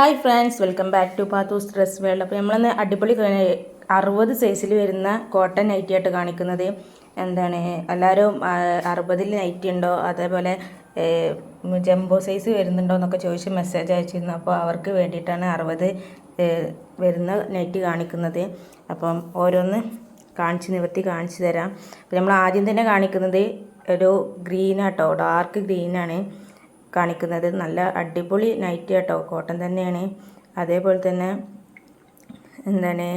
Hi friends welcome back to Pathu's dress world അപ്പോൾ നമ്മളിന്ന് അടിപൊളി അറുപത് സൈസിൽ വരുന്ന കോട്ടൺ നൈറ്റി ആയിട്ട് കാണിക്കുന്നത്. എന്താണ്? എല്ലാവരും അറുപതിൽ നൈറ്റി ഉണ്ടോ? അതേപോലെ ജംബോ സൈസ് വരുന്നുണ്ടോ എന്നൊക്കെ ചോദിച്ച് മെസ്സേജ് അയച്ചിരുന്നു. അപ്പോൾ അവർക്ക് വേണ്ടിയിട്ടാണ് അറുപത് വരുന്ന നൈറ്റി കാണിക്കുന്നത്. അപ്പം ഓരോന്ന് കാണിച്ച് നിവർത്തി കാണിച്ചു തരാം. അപ്പോൾ നമ്മൾ ആദ്യം തന്നെ കാണിക്കുന്നത് ഒരു ഗ്രീനാട്ടോ ഡാർക്ക് ഗ്രീനാണ് കാണിക്കുന്നത്. നല്ല അടിപൊളി നൈറ്റി കേട്ടോ. കോട്ടൺ തന്നെയാണ്. അതേപോലെ തന്നെ എന്താണ്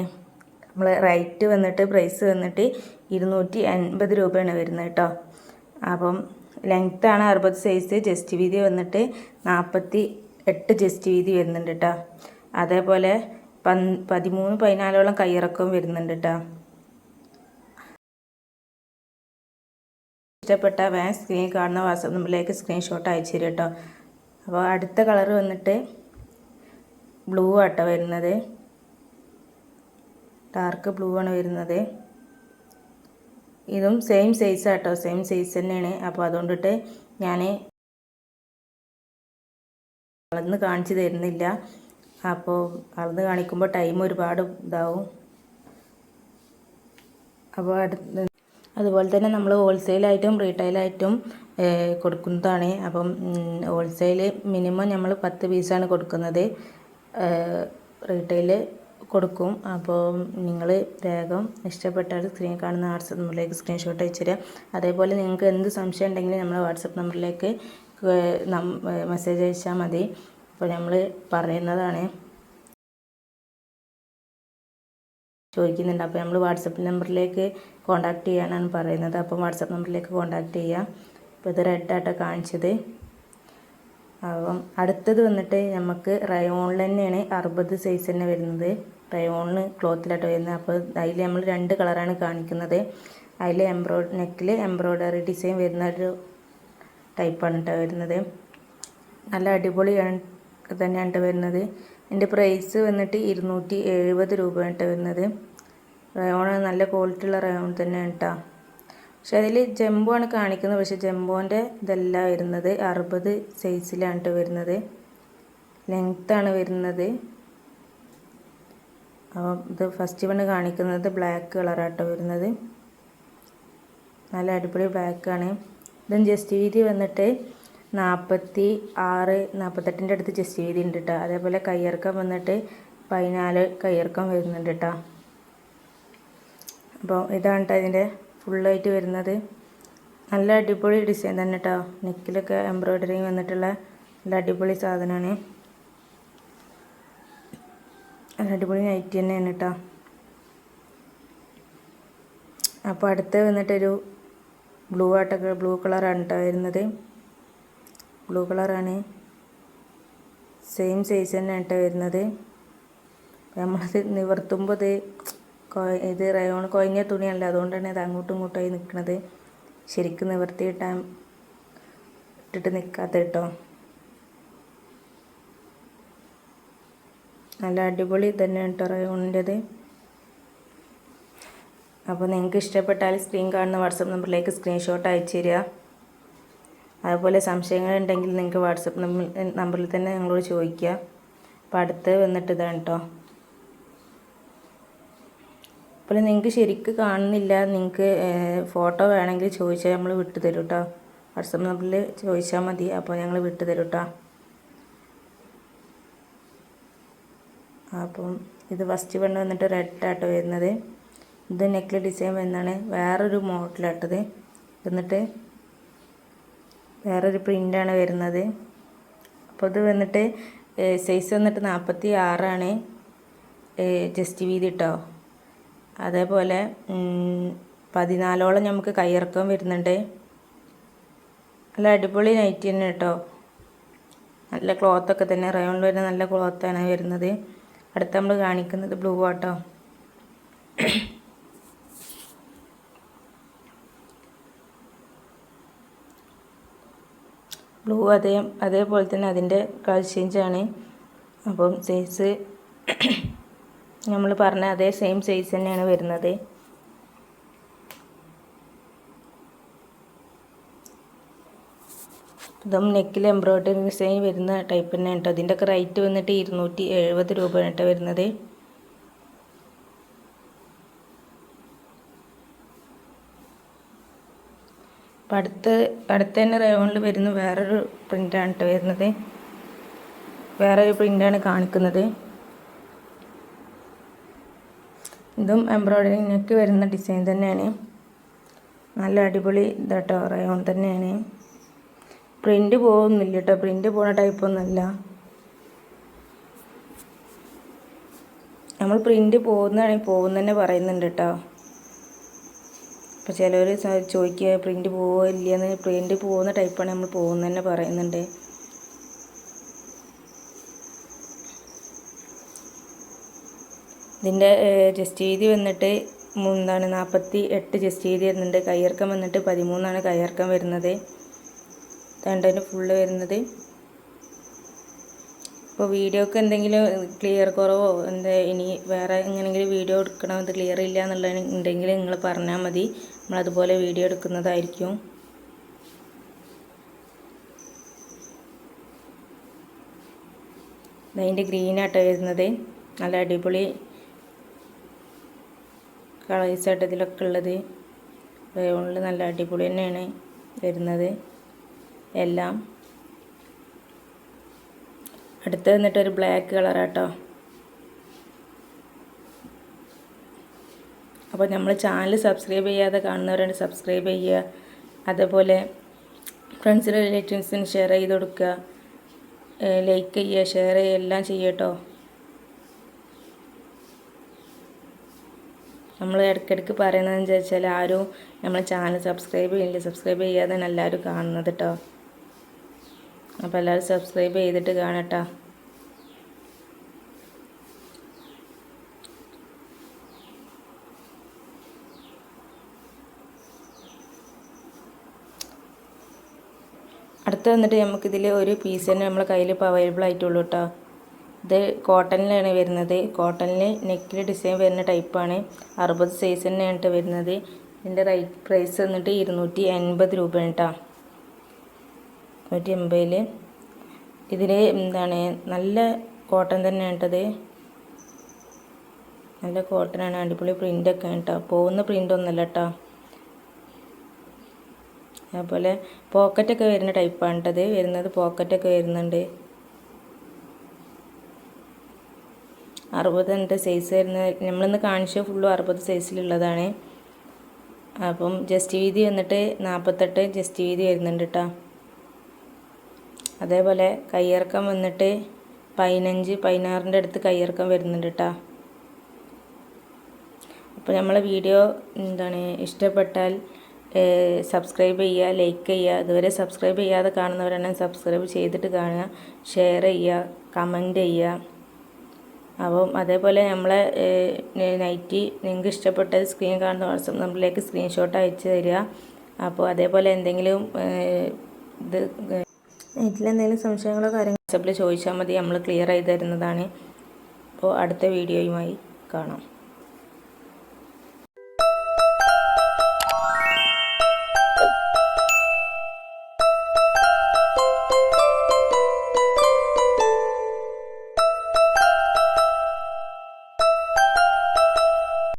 നമ്മൾ റേറ്റ് വന്നിട്ട് പ്രൈസ് വന്നിട്ട് ഇരുന്നൂറ്റി അൻപത് രൂപയാണ് വരുന്നത് കേട്ടോ. അപ്പം ലെങ്ത്താണ് അറുപത് സൈസ് ജസ്റ്റ് വീതി വന്നിട്ട് നാൽപ്പത്തി എട്ട് ജസ്റ്റ് വീതി വരുന്നുണ്ട് കേട്ടോ. അതേപോലെ പതിമൂന്ന് പതിനാലോളം കയ്യിറക്കവും വരുന്നുണ്ട് കേട്ടോ. ഇഷ്ടപ്പെട്ട വാൻ സ്ക്രീൻ കാണുന്ന വാട്സപ്പ് നമ്പറിലേക്ക് സ്ക്രീൻഷോട്ട് അയച്ചു തരും കേട്ടോ അപ്പോൾ അടുത്ത കളർ വന്നിട്ട് ബ്ലൂ ആട്ടോ വരുന്നത്. ഡാർക്ക് ബ്ലൂ ആണ് വരുന്നത്. ഇതും സെയിം സൈസ് ആട്ടോ സെയിം സൈസ് തന്നെയാണ്. അപ്പോൾ അതുകൊണ്ടിട്ട് ഞാൻ അളന്ന് കാണിച്ചു തരുന്നില്ല. അപ്പോൾ അളന്ന് കാണിക്കുമ്പോൾ ടൈം ഒരുപാട് ഇതാവും. അപ്പോൾ അടുത്ത അതുപോലെ തന്നെ നമ്മൾ ഹോൾസെയിലായിട്ടും റീറ്റെയിലായിട്ടും കൊടുക്കുന്നതാണ്. അപ്പം ഹോൾസെയിൽ മിനിമം നമ്മൾ പത്ത് പീസാണ് കൊടുക്കുന്നത്. റീറ്റെയിൽ കൊടുക്കും. അപ്പോൾ നിങ്ങൾ വേഗം ഇഷ്ടപ്പെട്ടാൽ സ്ക്രീൻ കാണുന്ന വാട്സപ്പ് നമ്പറിലേക്ക് സ്ക്രീൻഷോട്ട് അയച്ചുതരാം അതേപോലെ നിങ്ങൾക്ക് എന്ത് സംശയം ഉണ്ടെങ്കിലും നമ്മൾ വാട്സപ്പ് നമ്പറിലേക്ക് മെസ്സേജ് അയച്ചാൽ മതി. അപ്പോൾ നമ്മൾ പറയുന്നതാണ്. ചോദിക്കുന്നുണ്ട്. അപ്പോൾ നമ്മൾ വാട്സപ്പ് നമ്പറിലേക്ക് കോൺടാക്റ്റ് ചെയ്യാനാണ് പറയുന്നത്. അപ്പം വാട്സപ്പ് നമ്പറിലേക്ക് കോണ്ടാക്ട് ചെയ്യാം. അപ്പോൾ ഇത് റെഡായിട്ടാണ് കാണിച്ചത്. അപ്പം അടുത്തത് വന്നിട്ട് നമുക്ക് റയോണിൽ തന്നെയാണ് അറുപത് സൈസ് തന്നെ വരുന്നത്. റയോണിന് ക്ലോത്തിലായിട്ട് വരുന്നത്. അപ്പോൾ അതിൽ നമ്മൾ രണ്ട് കളറാണ് കാണിക്കുന്നത്. അതിൽ എംബ്രോ നെക്കിൽ എംബ്രോയ്ഡറി ഡിസൈൻ വരുന്ന ഒരു ടൈപ്പാണ് കേട്ടോ വരുന്നത്. നല്ല അടിപൊളിയാണ് തന്നെയാണ് വരുന്നത്. എന്റെ പ്രൈസ് വന്നിട്ട് ഇരുന്നൂറ്റി എഴുപത് രൂപയാണ് വരുന്നത്. റയോൺ നല്ല ക്വാളിറ്റി ഉള്ള റയോൺ തന്നെയാണ് കേട്ടോ പക്ഷെ അതിൽ ആണ് കാണിക്കുന്നത്. പക്ഷെ ജംബോന്റെ ഇതല്ല വരുന്നത്. അറുപത് സൈസിലാണ് കേട്ടോ വരുന്നത്. ലെങ്ത്താണ് വരുന്നത്. അപ്പോൾ ഇത് ഫസ്റ്റ് വണ് കാണിക്കുന്നത് ബ്ലാക്ക് കളറാട്ടോ വരുന്നത്. നല്ല അടിപൊളി ബ്ലാക്കാണ് ഇതും ജസ്റ്റ് വീതി വന്നിട്ട് നാൽപ്പത്തി ആറ് നാൽപ്പത്തെട്ടിന്റെ അടുത്ത് ജസ്റ്റ് വീതി ഉണ്ട് കേട്ടോ അതേപോലെ കയ്യിറക്കം വന്നിട്ട് പതിനാല് കയ്യിറക്കം വരുന്നുണ്ട് കേട്ടോ അപ്പോൾ ഇതാണ് കേട്ടോ ഇതിന്റെ ഫുള്ളായിട്ട് വരുന്നത്. നല്ല അടിപൊളി ഡിസൈൻ തന്നെ കേട്ടോ. നെക്കിലൊക്കെ എംബ്രോയ്ഡറി വന്നിട്ടുള്ള നല്ല അടിപൊളി സാധനമാണ്. നല്ല അടിപൊളി നൈറ്റ് തന്നെയാണ് കേട്ടോ. അപ്പോൾ അടുത്ത് വന്നിട്ടൊരു ബ്ലൂ ആട്ടൊക്കെ ബ്ലൂ കളറാണ് കേട്ടോ വരുന്നത്. ബ്ലൂ കളറാണ് സെയിം സൈസ് തന്നെയാണ് കേട്ടോ വരുന്നത്. നമ്മളത് നിവർത്തുമ്പോൾ ഇത് റയോൺ കുഴഞ്ഞ തുണിയല്ല. അതുകൊണ്ടാണ് ഇത് അങ്ങോട്ടും ഇങ്ങോട്ടായി നിൽക്കുന്നത് ശരിക്കും നിവർത്തി ഇട്ടാൻ ഇട്ടിട്ട് നിൽക്കാത്ത കേട്ടോ. നല്ല അടിപൊളി തന്നെ കേട്ടോ റയോണിന്റെത്. അപ്പോൾ നിങ്ങൾക്ക് ഇഷ്ടപ്പെട്ടാൽ സ്ക്രീൻ കാണുന്ന വാട്സപ്പ് നമ്പറിലേക്ക് സ്ക്രീൻഷോട്ട് അയച്ചു തരിക. അതുപോലെ സംശയങ്ങളുണ്ടെങ്കിൽ നിങ്ങൾക്ക് വാട്സപ്പ് നമ്പറിൽ തന്നെ ഞങ്ങളോട് ചോദിക്കുക. അപ്പോൾ അടുത്ത് വന്നിട്ട് ഇതാണ് കേട്ടോ. അപ്പോൾ നിങ്ങൾക്ക് ശരിക്ക് കാണുന്നില്ല നിങ്ങൾക്ക് ഫോട്ടോ വേണമെങ്കിൽ ചോദിച്ചാൽ നമ്മൾ വിട്ടു തരും കേട്ടോ വാട്സപ്പ് നമ്പറിൽ ചോദിച്ചാൽ മതി അപ്പോൾ ഞങ്ങൾ വിട്ടു തരും കേട്ടോ അപ്പം ഇത് ഫസ്റ്റ് വണ്ണ് വന്നിട്ട് റെഡ് ആട്ടോ വരുന്നത്. ഇത് നെക്കിൽ ഡിസൈൻ വരുന്നതാണ് വേറൊരു മോഡലാട്ടത്. എന്നിട്ട് വേറൊരു പ്രിന്റാണ് വരുന്നത്. അപ്പോൾ ഇത് വന്നിട്ട് സൈസ് വന്നിട്ട് നാൽപ്പത്തി ആറാണ്. ജസ്റ്റ് വീതി കേട്ടോ അതേപോലെ പതിനാലോളം നമുക്ക് കയ്യിറക്കം വരുന്നുണ്ട്. നല്ല അടിപൊളി നൈറ്റി തന്നെ കേട്ടോ നല്ല ക്ലോത്തൊക്കെ തന്നെ റയോണിൽ വരുന്ന നല്ല ക്ലോത്താണ് വരുന്നത്. അടുത്ത നമ്മൾ കാണിക്കുന്നത് ബ്ലൂ ആട്ടോ. ബ്ലൂ അതേ അതേപോലെ തന്നെ അതിന്റെ കളർ ചേഞ്ചാണ് അപ്പം സൈസ് നമ്മൾ പറഞ്ഞ അതേ സെയിം സൈസ് തന്നെയാണ് വരുന്നത്. ഇതും നെക്കിൽ എംബ്രോയ്ഡറി ഡിസൈൻ വരുന്ന ടൈപ്പ് തന്നെ കേട്ടോ ഇതിന്റെയൊക്കെ റേറ്റ് വന്നിട്ട് ഇരുന്നൂറ്റി എഴുപത് രൂപയാണ് കേട്ടോ വരുന്നത്. അപ്പം അടുത്ത് അടുത്ത് തന്നെ റയോണിൽ വരുന്ന വേറൊരു പ്രിന്റാണ് കേട്ടോ വരുന്നത്. വേറൊരു പ്രിന്റാണ് കാണിക്കുന്നത്. ഇതും എംബ്രോയ്ഡറി നെക്ക് വരുന്ന ഡിസൈൻ തന്നെയാണ്. നല്ല അടിപൊളി ഇതാട്ടോ റയോൺ തന്നെയാണ്. പ്രിന്റ് പോകുന്നില്ല കേട്ടോ പ്രിന്റ് പോണ ടൈപ്പൊന്നുമല്ല നമ്മൾ പ്രിന്റ് പോകുന്നതാണെങ്കിൽ പോകുന്ന തന്നെ പറയുന്നുണ്ട് കേട്ടോ അപ്പോൾ ചിലവർ ചോദിക്കുക പ്രിന്റ് പോവില്ല ഇല്ലയെന്ന്? പ്രിന്റ് പോകുന്ന ടൈപ്പാണ് നമ്മൾ പോകുന്നതന്നെ പറയുന്നുണ്ട്. ഇതിന്റെ ജസ്റ്റ് വീതി വന്നിട്ട് എന്താണ് നാൽപ്പത്തി എട്ട് ജസ്റ്റ് വീതി വരുന്നുണ്ട്. കയ്യിറക്കം വന്നിട്ട് പതിമൂന്നാണ് കയ്യിറക്കം വരുന്നത്. രണ്ടതിന് ഫുള്ള് വരുന്നത്. ഇപ്പോൾ വീഡിയോക്ക് എന്തെങ്കിലും ക്ലിയർ കുറവോ എന്താ ഇനി വേറെ എങ്ങനെയെങ്കിലും വീഡിയോ എടുക്കണം അത് ക്ലിയർ ഇല്ല എന്നുള്ളത് ഉണ്ടെങ്കിൽ നിങ്ങൾ പറഞ്ഞാൽ മതി. നമ്മളതുപോലെ വീഡിയോ എടുക്കുന്നതായിരിക്കും. അതിന്റെ ഗ്രീനാട്ടോ വരുന്നത്. നല്ല അടിപൊളി കളേഴ്സായിട്ട് ഇതിലൊക്കെ ഉള്ളത്. റയോണിൽ നല്ല അടിപൊളി തന്നെയാണ് വരുന്നത്. എല്ലാം. അടുത്ത് വന്നിട്ട് ഒരു ബ്ലാക്ക് കളറാട്ടോ അപ്പോൾ നമ്മൾ ചാനൽ സബ്സ്ക്രൈബ് ചെയ്യാതെ കാണുന്നവരാണ് സബ്സ്ക്രൈബ് ചെയ്യുക. അതേപോലെ ഫ്രണ്ട്സിനും റിലേറ്റീവ്സിന് ഷെയർ ചെയ്ത് കൊടുക്കുക. ലൈക്ക് ചെയ്യുക ഷെയർ ചെയ്യുക എല്ലാം ചെയ്യട്ടോ നമ്മൾ ഇടയ്ക്കിടയ്ക്ക് പറയുന്നതെന്ന് ചോദിച്ചാൽ ആരും നമ്മളെ ചാനൽ സബ്സ്ക്രൈബ് ചെയ്യില്ല. സബ്സ്ക്രൈബ് ചെയ്യാതെ എല്ലാവരും കാണുന്നത് കേട്ടോ അപ്പോൾ എല്ലാവരും സബ്സ്ക്രൈബ് ചെയ്തിട്ട് കാണട്ടോ അടുത്ത് വന്നിട്ട് നമുക്കിതിൽ ഒരു പീസ് തന്നെ നമ്മളെ കയ്യിൽ ഇപ്പോൾ അവൈലബിൾ ആയിട്ടുള്ളൂ കേട്ടോ ഇത് കോട്ടണിലാണ് വരുന്നത്. കോട്ടണിൽ നെക്കിൽ ഡിസൈൻ വരുന്ന ടൈപ്പാണ്. അറുപത് സൈസ് തന്നെയാണ് വരുന്നത്. ഇതിന്റെ റൈറ്റ് പ്രൈസ് വന്നിട്ട് ഇരുന്നൂറ്റി എൺപത് രൂപയാണ് കേട്ടോ നൂറ്റി എൺപതിൽ ഇതിൽ എന്താണ് നല്ല കോട്ടൺ തന്നെയാണ് കേട്ടത് നല്ല കോട്ടനാണ്. അടിപൊളി പ്രിന്റൊക്കെ കേട്ടോ പോകുന്ന പ്രിന്റ് ഒന്നല്ല കേട്ടോ അതുപോലെ പോക്കറ്റൊക്കെ വരുന്ന ടൈപ്പാണ് കേട്ടത് വരുന്നത് പോക്കറ്റൊക്കെ വരുന്നുണ്ട്. അറുപതുണ്ട് സൈസ് വരുന്ന നമ്മളിന്ന് കാണിച്ച ഫുള്ളും അറുപത് സൈസിലുള്ളതാണ് അപ്പം ജസ്റ്റ് വീതി വന്നിട്ട് നാൽപ്പത്തെട്ട് ജസ്റ്റ് വീതി വരുന്നുണ്ട് കേട്ടോ അതേപോലെ കയ്യിറക്കം വന്നിട്ട് പതിനഞ്ച് പതിനാറിന്റെ അടുത്ത് കയ്യിറക്കം വരുന്നുണ്ട് കേട്ടോ അപ്പോൾ നമ്മളെ വീഡിയോ എന്താണ് ഇഷ്ടപ്പെട്ടാൽ സബ്സ്ക്രൈബ് ചെയ്യുക ലൈക്ക് ചെയ്യുക ഇതുവരെ സബ്സ്ക്രൈബ് ചെയ്യാതെ കാണുന്നവരാണെങ്കിൽ സബ്സ്ക്രൈബ് ചെയ്തിട്ട് കാണുക ഷെയർ ചെയ്യുക കമന്റ് ചെയ്യുക അപ്പം അതേപോലെ നമ്മളെ നൈറ്റി നിങ്ങൾക്ക് ഇഷ്ടപ്പെട്ട സ്ക്രീൻ കാണുന്ന വാട്സപ്പ് നമ്പറിലേക്ക് സ്ക്രീൻഷോട്ട് അയച്ചു തരിക. അപ്പോൾ അതേപോലെ എന്തെങ്കിലും ഇത് നൈറ്റിൽ എന്തെങ്കിലും സംശയങ്ങളോ കാര്യങ്ങൾ വാട്സപ്പിൽ ചോദിച്ചാൽ മതി. നമ്മൾ ക്ലിയർ ചെയ്ത് തരുന്നതാണ്. അപ്പോൾ അടുത്ത വീഡിയോയുമായി കാണാം.